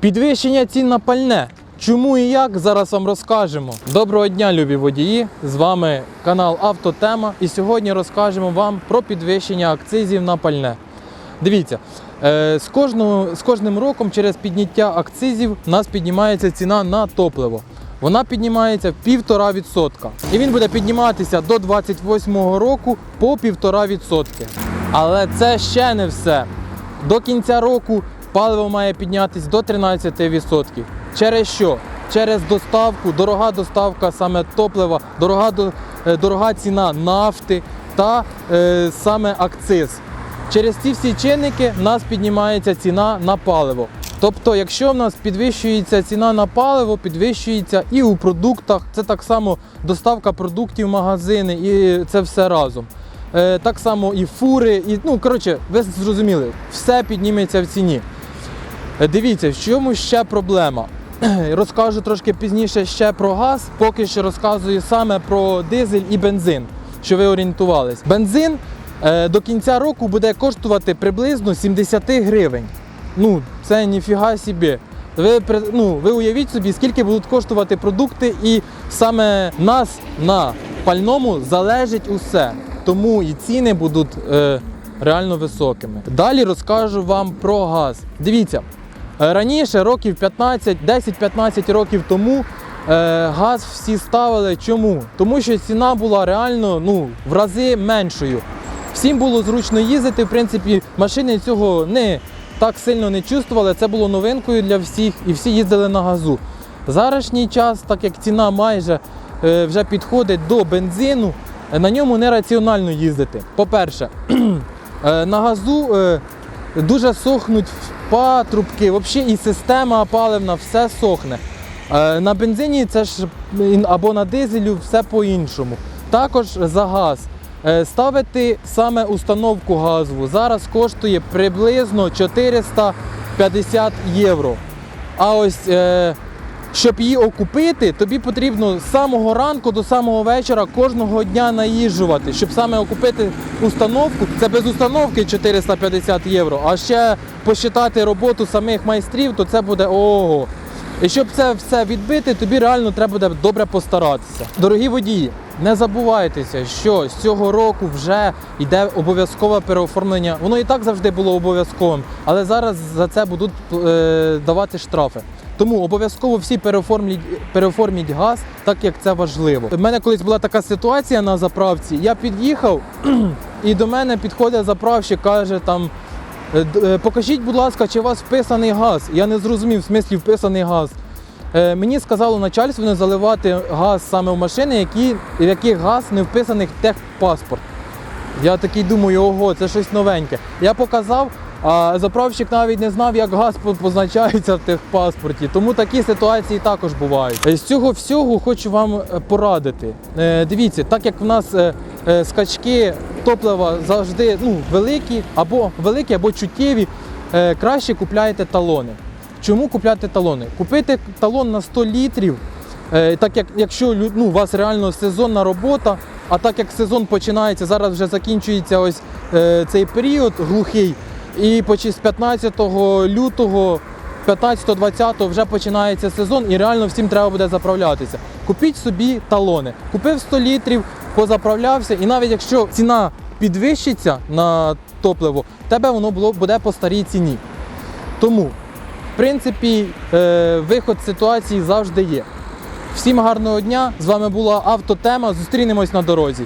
Підвищення цін на пальне. Чому і як зараз вам розкажемо. Доброго дня, любі водії! З вами канал Автотема. І сьогодні розкажемо вам про підвищення акцизів на пальне. Дивіться, е, з, кожного, з кожним роком через підняття акцизів у нас піднімається ціна на топливо. Вона піднімається в півтора відсотка. І він буде підніматися до 28-го року по півтора відсотки. Але це ще не все. До кінця року паливо має піднятися до 13%. Через що? Через доставку, дорога доставка саме топлива, дорога, е, дорога ціна нафти та е, саме акциз. Через ці всі чинники в нас піднімається ціна на паливо. Тобто, якщо в нас підвищується ціна на паливо, підвищується і у продуктах, це так само доставка продуктів в магазини, і це все разом. Е, так само і фури, і ну коротше, ви зрозуміли, все підніметься в ціні. Е, Дивіться, в чому ще проблема. Розкажу трошки пізніше ще про газ, поки що розказую саме про дизель і бензин, що ви орієнтувались. Бензин е, до кінця року буде коштувати приблизно 70 гривень. Ну, це ніфіга собі. Ви, ну, ви уявіть собі, скільки будуть коштувати продукти, і саме нас на пальному залежить усе. Тому і ціни будуть е, реально високими. Далі розкажу вам про газ. Дивіться, Раніше, років 15, 10-15 років тому, е, газ всі ставили. Чому? Тому що ціна була реально ну, в рази меншою. Всім було зручно їздити. В принципі, машини цього не так сильно не чувствували. Це було новинкою для всіх, і всі їздили на газу. Зарашній час, так як ціна майже е, вже підходить до бензину, е, на ньому нераціонально їздити. По-перше, е, на газу е, дуже сохнуть патрубки, взагалі і система паливна, все сохне. Е, На бензині це ж або на дизелю все по-іншому. Також за газ. Е, Ставити саме установку газову зараз коштує приблизно 450 євро. А ось е, щоб її окупити, тобі потрібно з самого ранку до самого вечора кожного дня наїжджувати. Щоб саме окупити установку, це без установки 450 євро. А ще посчитати роботу самих майстрів, то це буде ого. І щоб це все відбити, тобі реально треба буде добре постаратися. Дорогі водії, не забувайтеся, що з цього року вже йде обов'язкове переоформлення. Воно і так завжди було обов'язковим, але зараз за це будуть е, давати штрафи. Тому обов'язково всі переоформлять, переоформіть газ, так як це важливо. У мене колись була така ситуація на заправці. Я під'їхав, і до мене підходить заправщик, каже там. «Е, е, Покажіть, будь ласка, чи у вас вписаний газ. Я не зрозумів, в смислі вписаний газ. Е, Мені сказало начальство не заливати газ саме в машини, які, в яких газ не вписаний в техпаспорт. Я такий думаю, ого, це щось новеньке. Я показав, а заправщик навіть не знав, як газ позначається в техпаспорті. Тому такі ситуації також бувають. Е, З цього всього хочу вам е, порадити. Е, Дивіться, так як в нас скачки топлива завжди ну, великі, або великі, або чуттєві, краще купляйте талони. Чому купляти талони? Купити талон на 100 літрів, так як якщо ну, у вас реально сезонна робота, а так як сезон починається, зараз вже закінчується ось цей період глухий, і з 15 лютого, 15-20 вже починається сезон, і реально всім треба буде заправлятися. Купіть собі талони. Купив 100 літрів, позаправлявся, і навіть якщо ціна підвищиться на топливо, тебе воно було буде по старій ціні. Тому, в принципі, е, виход з ситуації завжди є. Всім гарного дня! З вами була Автотема. Зустрінемось на дорозі.